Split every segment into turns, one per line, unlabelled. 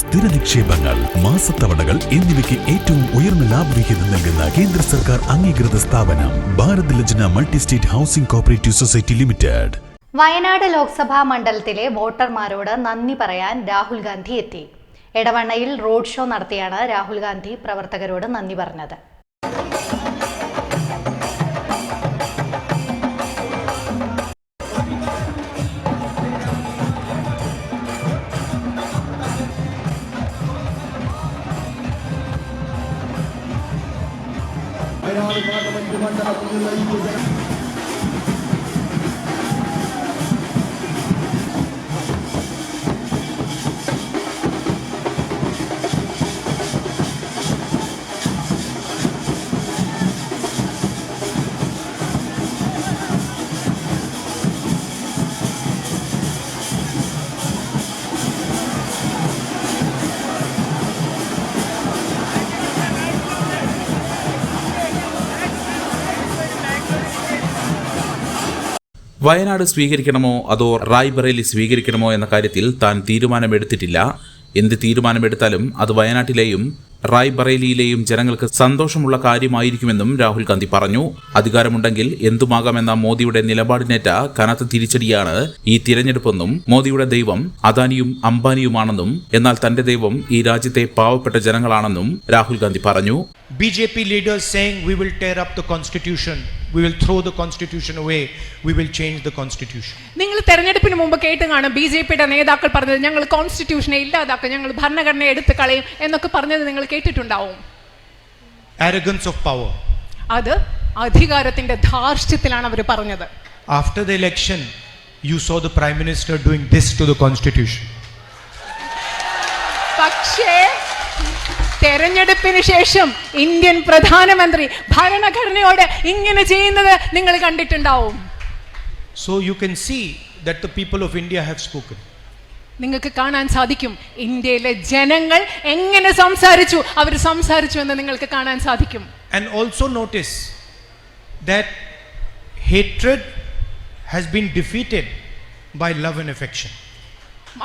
സ്ഥിര നിക്ഷേപങ്ങൾ മാസത്തവണകൾ എന്നിവയ്ക്ക് ഏറ്റവും ഉയർന്ന ലാഭവിഹിതം നൽകുന്ന കേന്ദ്ര സർക്കാർ അംഗീകൃത സ്ഥാപനം Bharat Lajna multi state housing cooperative society limited.
Wayanad Lok Sabha മണ്ഡലത്തിലെ വോട്ടർമാരോട് നന്ദി പറയാൻ രാഹുൽ ഗാന്ധി എത്തി. എടവണ്ണയിൽ റോഡ് ഷോ നടത്തിയാണ് രാഹുൽ ഗാന്ധി പ്രവർത്തകരോട് നന്ദി പറഞ്ഞത്.
আমাদের কলাকার কুমার দ্বারা বিভিন্ন
വയനാട് സ്വീകരിക്കണമോ അതോ റായ്ബറേലി സ്വീകരിക്കണമോ എന്ന കാര്യത്തിൽ താൻ തീരുമാനമെടുത്തിട്ടില്ല. എന്ത് തീരുമാനമെടുത്താലും അത് വയനാട്ടിലെയും റായ്ബറേലിയിലെയും ജനങ്ങൾക്ക് സന്തോഷമുള്ള കാര്യമായിരിക്കുമെന്നും രാഹുൽ ഗാന്ധി പറഞ്ഞു. അധികാരമുണ്ടെങ്കിൽ എന്തുമാകാമെന്ന മോദിയുടെ നിലപാടിനേറ്റ കനത്ത തിരിച്ചടിയാണ് ഈ തിരഞ്ഞെടുപ്പെന്നും മോദിയുടെ ദൈവം അദാനിയും അംബാനിയുമാണെന്നും എന്നാൽ തന്റെ ദൈവം ഈ രാജ്യത്തെ പാവപ്പെട്ട ജനങ്ങളാണെന്നും രാഹുൽ ഗാന്ധി പറഞ്ഞു.
B J P we will tear up the constitution, we will throw the constitution away, we will change the constitution.
നിങ്ങൾ തെരഞ്ഞെടുപ്പിന് മുമ്പ് കേട്ട് കാണും ബി ജെ പിയുടെ നേതാക്കൾ പറഞ്ഞത് ഞങ്ങൾ കോൺസ്റ്റിറ്റ്യൂഷനെ ഇല്ലാതാക്കും ഞങ്ങൾ ഭരണഘടന എടുത്തു കളയും എന്നൊക്കെ പറഞ്ഞത് നിങ്ങൾ കേട്ടിട്ടുണ്ടാവും
Arrogance of power.
അത് അധികാരത്തിന്റെ ധാർഷ്ട്യത്തിലാണ് അവർ പറഞ്ഞത്
After the election, you saw the prime minister doing this to the constitution.
പക്ഷേ തെരഞ്ഞെടുപ്പിന് ശേഷം ഇന്ത്യൻ പ്രധാനമന്ത്രി ഭരണഘടനയോട് ഇങ്ങനെ ചെയ്യുന്നത് നിങ്ങൾ കണ്ടിട്ടുണ്ടാവും
So you can see that the people of India have spoken.
നിങ്ങൾക്ക് കാണാൻ സാധിക്കും ഇന്ത്യയിലെ ജനങ്ങൾ എങ്ങനെ സംസാരിച്ചു അവർ സംസാരിച്ചു എന്ന് നിങ്ങൾക്ക് കാണാൻ സാധിക്കും
And also notice that hatred has been defeated by love and affection.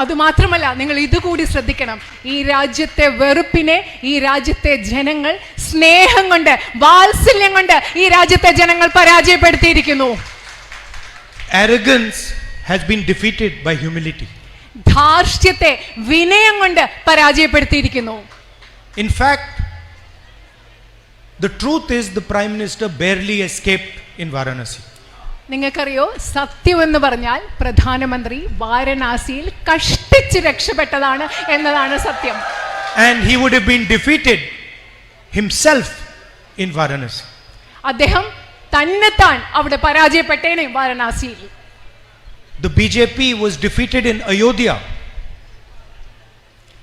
അതുമാത്രമല്ല നിങ്ങൾ ഇതുകൂടി ശ്രദ്ധിക്കണം ഈ രാജ്യത്തെ വെറുപ്പിനെ ഈ രാജ്യത്തെ ജനങ്ങൾ സ്നേഹം കൊണ്ട് വാത്സല്യം കൊണ്ട് ഈ രാജ്യത്തെ ജനങ്ങൾ പരാജയപ്പെടുത്തിയിരിക്കുന്നു
Arrogance has been defeated by humility.
ധാർഷ്ട്യത്തെ വിനയം കൊണ്ട് പരാജയപ്പെടുത്തിയിരിക്കുന്നു
In fact, the truth is the prime minister barely escaped in Varanasi.
നിങ്ങൾക്കറിയോ സത്യമെന്ന് പറഞ്ഞാൽ പ്രധാനമന്ത്രി വാരണാസിയിൽ കഷ്ടിച്ച് രക്ഷപ്പെട്ടതാണ് എന്നതാണ് സത്യം
And he would have been defeated himself in Varanasi.
അദ്ദേഹം തന്നെത്താൻ അവിടെ പരാജയപ്പെട്ടേനെ വാരണാസിയിൽ
The BJP was defeated in Ayodhya.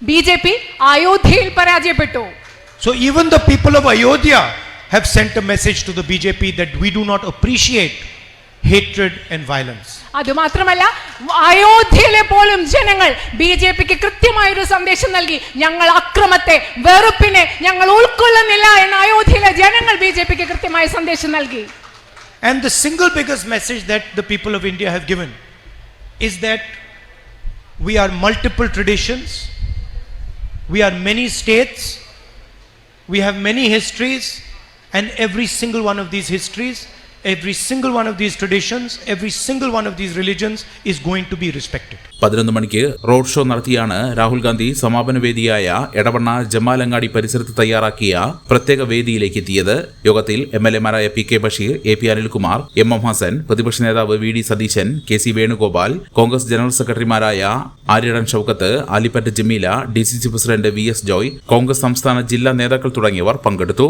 B J P അയോധ്യയിൽ പരാജയപ്പെട്ടു
So even the people of Ayodhya have sent a message to the BJP that we do not appreciate hatred and violence.
അതുമാത്രമല്ല അയോധ്യയിലെ പോലും ജനങ്ങൾ B J പിക്ക് കൃത്യമായൊരു സന്ദേശം നൽകി ഞങ്ങൾ അക്രമത്തെ വെറുപ്പിനെ ഞങ്ങൾ ഉൾക്കൊള്ളുന്നില്ല എന്ന് അയോധ്യയിലെ ജനങ്ങൾ ബി ജെ പിക്ക് കൃത്യമായ സന്ദേശം നൽകി
And the single biggest message that the people of India have given is that we are multiple traditions, we are many states, we have many histories, and every single one of these histories, every single one of these traditions, every single one of these religions is going to be respected.
പതിനൊന്ന് മണിക്ക് road show നടത്തിയാണ് രാഹുൽ ഗാന്ധി സമാപന വേദിയായ എടവണ്ണ ജമാലങ്ങാടി പരിസരത്ത് തയ്യാറാക്കിയ പ്രത്യേക വേദിയിലേക്ക് എത്തിയത് യോഗത്തിൽ M L എമാരായ P K Basheer A P Anilkumar M M Hassan പ്രതിപക്ഷ നേതാവ് V D Satheesan K C Venugopal Congress general സെക്രട്ടറിമാരായ Aryadan Shoukath Alippatta Jameela D C C president V S Joy Congress സംസ്ഥാന ജില്ലാ നേതാക്കൾ തുടങ്ങിയവർ പങ്കെടുത്തു